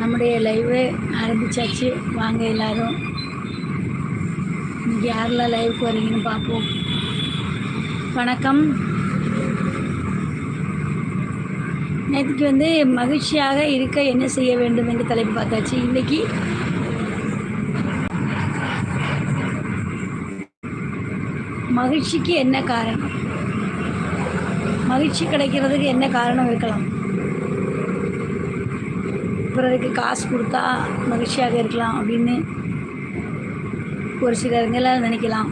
நம்முடைய லைவு ஆரம்பிச்சாச்சு. வாங்க எல்லாரும். இன்றைக்கி யாரெல்லாம் லைவுக்கு வரீங்கன்னு பார்ப்போம். வணக்கம். நேற்றுக்கு வந்து மகிழ்ச்சியாக இருக்க என்ன செய்ய வேண்டும் என்று தலைப்பு பார்த்தாச்சு. இன்னைக்கு மகிழ்ச்சிக்கு என்ன காரணம்? மகிழ்ச்சி கிடைக்கிறதுக்கு என்ன காரணம் இருக்கலாம்? பிறருக்கு காசு கொடுத்தா மகிழ்ச்சியாக இருக்கலாம் அப்படின்னு ஒரு சிலருங்களால் நினைக்கலாம்.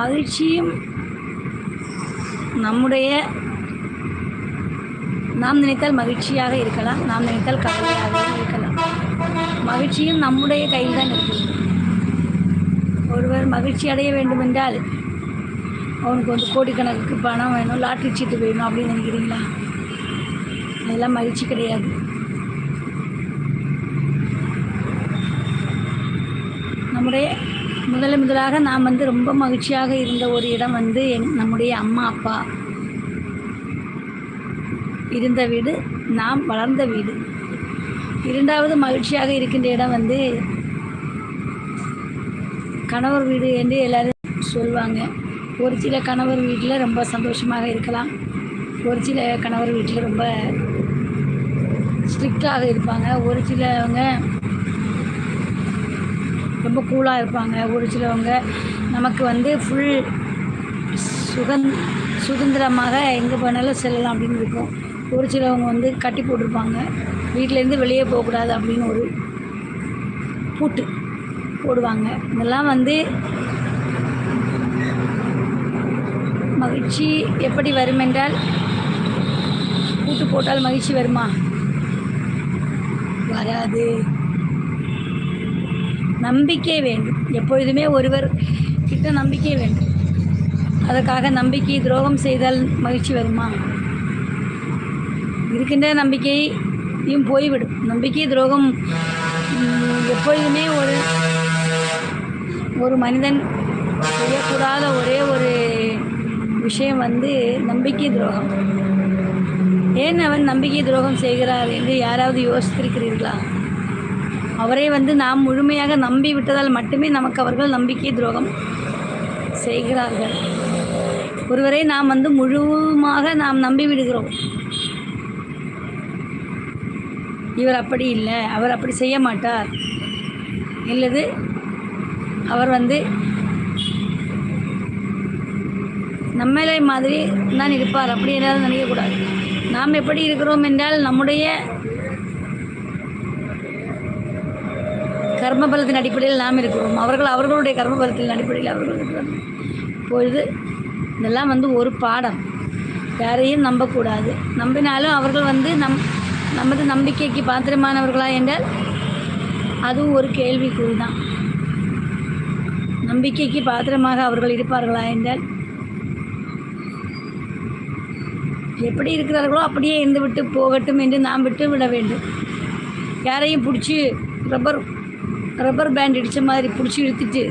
மகிழ்ச்சியும் நம்முடைய நாம் நினைத்தால் மகிழ்ச்சியாக இருக்கலாம் நாம் நினைத்தால் கவலையாக இருக்கலாம். மகிழ்ச்சியும் நம்முடைய கையில் தான் இருக்கிறது ஒருவர் மகிழ்ச்சி அடைய வேண்டுமென்றால் அவனுக்கு வந்து கோடிக்கணக்குக்கு பணம் வேணும் லாட்ரி சீட்டு வேணும் அப்படின்னு நினைக்கிறீங்களா? அதெல்லாம் மகிழ்ச்சி கிடையாது. நம்முடைய முதல் முதலாக நாம் வந்து ரொம்ப மகிழ்ச்சியாக இருந்த ஒரு இடம் வந்து எங் நம்முடைய அம்மா அப்பா. இருந்த வீடு நாம் வளர்ந்த வீடு. இரண்டாவது மகிழ்ச்சியாக இருக்கின்ற இடம் வந்து கணவர் வீடு என்று எல்லோரும் சொல்லுவாங்க ஒரு சில கணவர் வீட்டில் ரொம்ப சந்தோஷமாக இருக்கலாம். ஒரு சில கணவர் வீட்டில் ரொம்ப ஸ்ட்ரிக்டாக இருப்பாங்க. ஒரு சிலவங்க ரொம்ப கூலாக இருப்பாங்க. ஒரு சிலவங்க நமக்கு வந்து ஃபுல் சுகந் சுதந்திரமாக எங்கே போனாலும் செல்லலாம் அப்படின்னு இருக்கும். ஒரு சிலவங்க வந்து கட்டி போட்டிருப்பாங்க. வீட்டிலேருந்து வெளியே போகக்கூடாது அப்படின்னு ஒரு பூட்டு போடுவாங்க. இதெல்லாம் வந்து மகிழ்ச்சி எப்படி வரும் என்றால் பூட்டு போட்டால் மகிழ்ச்சி வருமா? வராது. நம்பிக்கை வேண்டும். எப்பொழுதுமே ஒருவர் கிட்ட நம்பிக்கை வேண்டும். அதற்காக நம்பிக்கை துரோகம் செய்தால் மகிழ்ச்சி வருமா? இருக்கின்ற நம்பிக்கையும் போய்விடும். நம்பிக்கை துரோகம் எப்பொழுதுமே ஒரு ஒரு மனிதன் செய்யக்கூடாத ஒரே ஒரு விஷயம் வந்து நம்பிக்கை துரோகம். ஏன் அவன் நம்பிக்கை துரோகம் செய்கிறார் என்று யாராவது யோசித்திருக்கிறீர்களா? அவரை வந்து நாம் முழுமையாக நம்பி விட்டதால் மட்டுமே நமக்கு அவர்கள் நம்பிக்கை துரோகம் செய்கிறார்கள். ஒருவரை நாம் வந்து முழுவதுமாக நாம் நம்பி விடுகிறோம். இவர் அப்படி இல்லை அவர் அப்படி செய்ய மாட்டார். இல்லது அவர் வந்து நம்மளை மாதிரி தான் இருப்பார் அப்படி ஏதாவது நினைக்கக்கூடாது நாம் எப்படி இருக்கிறோம் என்றால் நம்முடைய கர்மபலத்தின் அடிப்படையில் நாம் இருக்கிறோம். அவர்கள் அவர்களுடைய கர்மபலத்தின் அடிப்படையில் அவர்கள் இருக்கிறார்கள். இப்பொழுது இதெல்லாம் வந்து ஒரு பாடம். யாரையும் நம்பக்கூடாது. நம்பினாலும் அவர்கள் வந்து நம் நமது நம்பிக்கைக்கு பாத்திரமானவர்களா என்றால் அதுவும் ஒரு கேள்விக்குறி தான் நம்பிக்கைக்கு பாத்திரமாக அவர்கள் இருப்பார்களா என்றால் எப்படி இருக்கிறார்களோ அப்படியே இருந்து விட்டு போகட்டும் என்று நாம் விட்டு விட வேண்டும். யாரையும் பிடிச்சி ரப்பர் ரப்பர் பேண்ட் இடித்த மாதிரி பிடிச்சி இழுத்துட்டு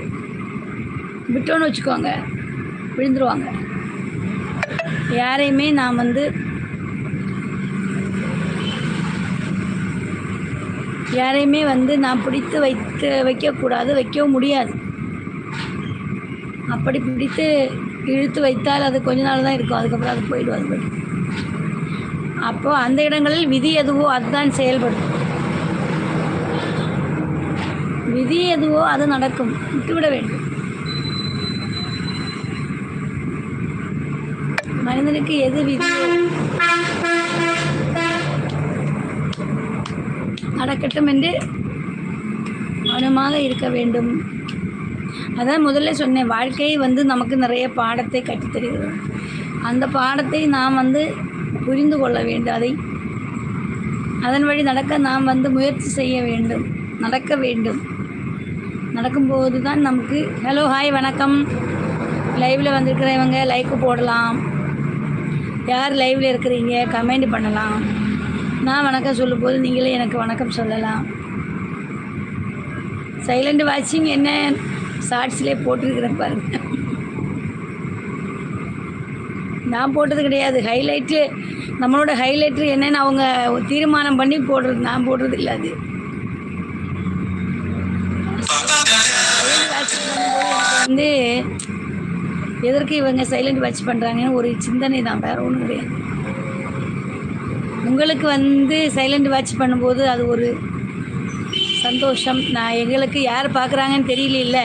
விட்டோன்னு வச்சுக்கோங்க விழுந்துருவாங்க. யாரையுமே நாம் வந்து யாரையுமே வந்து நாம் பிடித்து வைத்து வைக்கக்கூடாது வைக்கவும் முடியாது. அப்படி பிடித்து இழுத்து வைத்தால் அது கொஞ்ச நாள் தான் இருக்கும் அதுக்கப்புறம் அது போயிடும் அது அப்போ அந்த இடங்களில் விதி எதுவோ அதுதான் செயல்படும். விதி எதுவோ அது நடக்கும். விட்டுவிட வேண்டும். மனிதனுக்கு எது விதியோ நடக்கட்டும் என்று மௌனமாக இருக்க வேண்டும். அதான் முதல்ல சொன்னேன் வாழ்க்கை வந்து நமக்கு நிறைய பாடத்தை கற்றுத்தருகிறது. அந்த பாடத்தை நாம் வந்து புரிந்து கொள்ள வேண்டும். அதை அதன் வழி நடக்க நாம் வந்து முயற்சி செய்ய வேண்டும். நடக்க வேண்டும். நடக்கும்போது தான் நமக்கு ஹலோ ஹாய் வணக்கம். லைவில் வந்திருக்கிறவங்க லைக்கு போடலாம். யார் லைவில் இருக்கிறீங்க கமெண்ட் பண்ணலாம். நான் வணக்கம் சொல்லும்போது நீங்களே எனக்கு வணக்கம் சொல்லலாம். சைலண்ட் வாட்சிங் என்ன? ஷார்ட்ஸ்லேயே போட்டிருக்கிறேன் பாருங்கள் நான் போட்டது கிடையாது. ஹைலைட்டு நம்மளோட ஹைலைட்ரு என்னென்னு அவங்க தீர்மானம் பண்ணி போடுறது நான் போடுறது இல்லை அது. வந்து எதற்கு இவங்க சைலண்ட் வாட்ச் பண்ணுறாங்கன்னு ஒரு சிந்தனை தான். வேறு ஒன்றும் கிடையாது. உங்களுக்கு வந்து சைலண்ட் வாட்ச் பண்ணும்போது அது ஒரு சந்தோஷம். நான் எங்களுக்கு யார் பார்க்குறாங்கன்னு தெரியல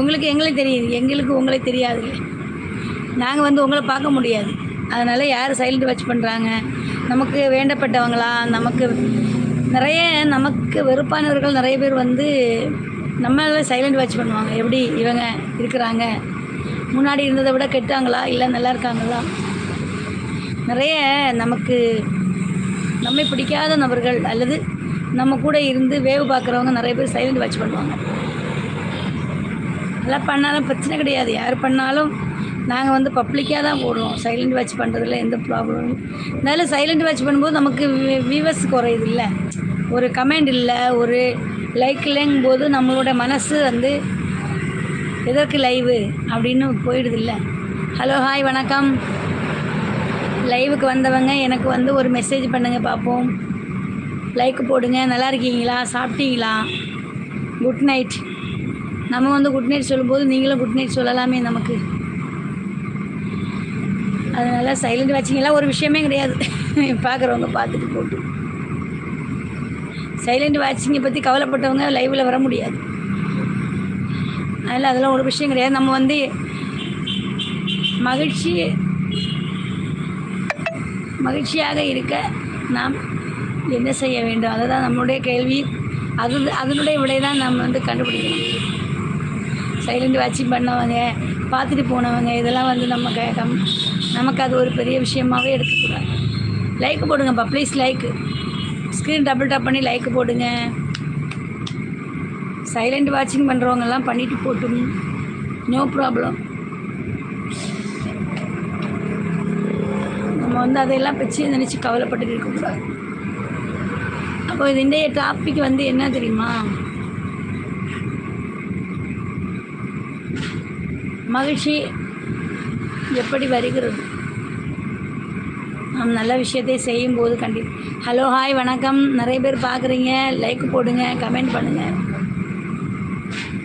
உங்களுக்கு எங்களுக்கு தெரியுது. எங்களுக்கு உங்களை தெரியாது நாங்கள் வந்து உங்களை பார்க்க முடியாது. அதனால் யார் சைலண்ட் வாட்ச் பண்ணுறாங்க நமக்கு வேண்டப்பட்டவங்களா? நமக்கு நிறைய நமக்கு வெறுப்பானவர்கள் நிறைய பேர் வந்து நம்மளால் சைலண்ட் வாட்ச் பண்ணுவாங்க. எப்படி இவங்க இருக்கிறாங்க? முன்னாடி இருந்ததை விட கெட்டாங்களா இல்லை நல்லா இருக்காங்களா? நிறைய நமக்கு நம்மை பிடிக்காத நபர்கள் அல்லது நம்ம கூட இருந்து வேவு பார்க்குறவங்க நிறைய பேர் சைலண்ட் வாட்ச் பண்ணுவாங்க. அதெல்லாம் பண்ணாலும் பிரச்சனை கிடையாது. யார் பண்ணாலும் நாங்கள் வந்து பப்ளிக்காக தான் போடுவோம். சைலண்ட் வாட்ச் பண்ணுறதுல எந்த ப்ராப்ளமும் இருந்தாலும் சைலண்ட் வாட்ச் பண்ணும்போது நமக்கு வியூவர்ஸ் குறையுது இல்லை. ஒரு கமெண்ட் இல்லை ஒரு லைக் இல்லைங்கும் போது நம்மளோட மனசு வந்து எதற்கு லைவு அப்படின்னு போயிடுது இல்லை. ஹலோ ஹாய் வணக்கம். லைவுக்கு வந்தவங்க எனக்கு வந்து ஒரு மெசேஜ் பண்ணுங்கள் பார்ப்போம் லைக் போடுங்க. நல்லா இருக்கீங்களா? சாப்பிட்டீங்களா? குட் நைட் நம்ம வந்து குட் நைட் சொல்லும்போது நீங்களும் குட் நைட் சொல்லலாமே நமக்கு. அதனால் சைலண்ட் வாட்சிங்கெல்லாம் ஒரு விஷயமே கிடையாது. பார்க்குறவங்க பார்த்துட்டு போட்டு. சைலண்ட் வாட்சிங்கை பற்றி கவலைப்பட்டவங்க லைவில் வர முடியாது. அதனால் அதெல்லாம் ஒரு விஷயம் கிடையாது. நம்ம வந்து மகிழ்ச்சி மகிழ்ச்சியாக இருக்க நாம் என்ன செய்ய வேண்டும்? அதுதான் நம்மளுடைய கேள்வி. அது அதனுடைய விடை தான் நம்ம வந்து கண்டுபிடிக்கணும். சைலண்ட் வாட்சிங் பண்ணவங்க பார்த்துட்டு போனவங்க இதெல்லாம் வந்து நம்ம கம் நமக்கு அது ஒரு பெரிய விஷயமாகவே எடுத்துக்கூடாது. Like போடுங்கப்பா please like screen double tap பண்ணி லைக் போடுங்க. சைலண்ட் வாட்சிங் பண்ணுறவங்கெல்லாம் பண்ணிட்டு போட்டும். நோ ப்ராப்ளம் நம்ம வந்து அதையெல்லாம் பற்றி நினச்சி கவலைப்பட்டுட்டு இருக்கக்கூடாது. அப்போ இது இன்றைய டாபிக் வந்து என்ன தெரியுமா? மகிழ்ச்சி எப்படி வருகிறது? நாம் நல்ல விஷயத்தை செய்யும்போது கண்டி ஹலோ ஹாய் வணக்கம். நிறைய பேர் பார்க்குறீங்க. லைக் போடுங்க கமெண்ட் பண்ணுங்கள்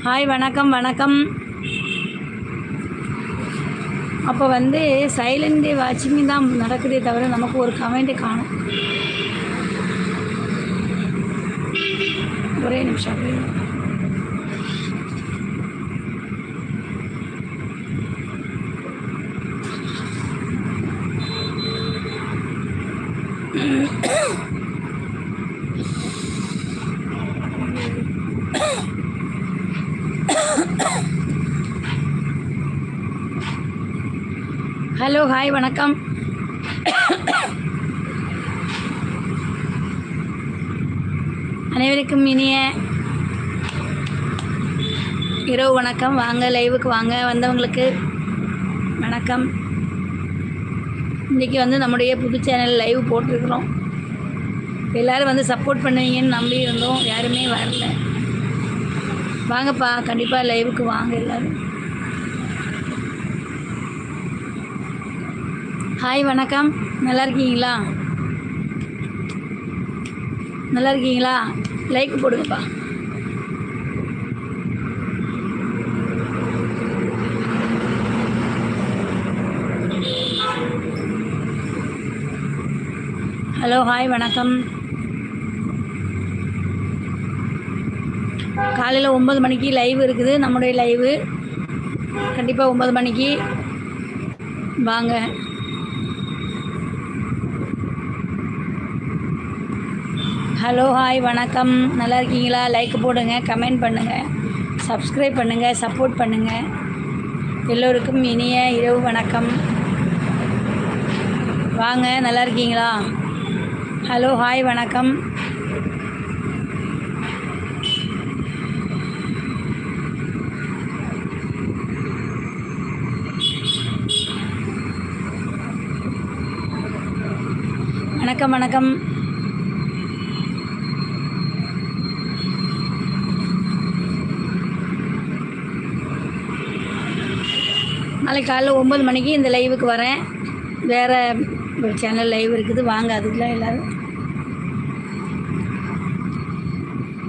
ஹாய் வணக்கம் வணக்கம். அப்போ வந்து சைலண்ட் வாட்சிங் தான் நடக்குதே தவிர நமக்கு ஒரு கமெண்ட்டு காணும். ஒரே நிமிஷம் அப்படியே. ஹலோ ஹாய் வணக்கம். அனைவருக்கும் இனிய இரவு வணக்கம். வாங்க லைவுக்கு வாங்க. வந்தவங்களுக்கு வணக்கம். இன்றைக்கி வந்து நம்முடைய புது சேனல் லைவ் போட்டிருக்கிறோம். எல்லோரும் வந்து சப்போர்ட் பண்ணுவீங்கன்னு நம்பி இருந்தோம். யாருமே வரல. வாங்கப்பா கண்டிப்பாக லைவுக்கு வாங்க எல்லோரும். ஹாய் வணக்கம். நல்லா இருக்கீங்களா நல்லா இருக்கீங்களா லைக் போடுங்கப்பா. ஹலோ ஹாய் வணக்கம். காலையில் ஒம்பது மணிக்கு லைவ் இருக்குது. நம்முடைய லைவு கண்டிப்பாக ஒம்பது மணிக்கு. வாங்க. ஹலோ ஹாய் வணக்கம். நல்லா இருக்கீங்களா? லைக் போடுங்க கமெண்ட் பண்ணுங்கள் சப்ஸ்கிரைப் பண்ணுங்கள் சப்போர்ட் பண்ணுங்கள் எல்லோருக்கும் இனிய இரவு வணக்கம். வாங்க நல்லா இருக்கீங்களா? ஹலோ ஹாய் வணக்கம். வணக்கம் வணக்கம். நாளைக்கு காலைல ஒம்பது மணிக்கு இந்த லைவுக்கு வரேன். வேறு ஒரு சேனல் லைவ் இருக்குது. வாங்க அதுக்கெலாம் எல்லோரும்.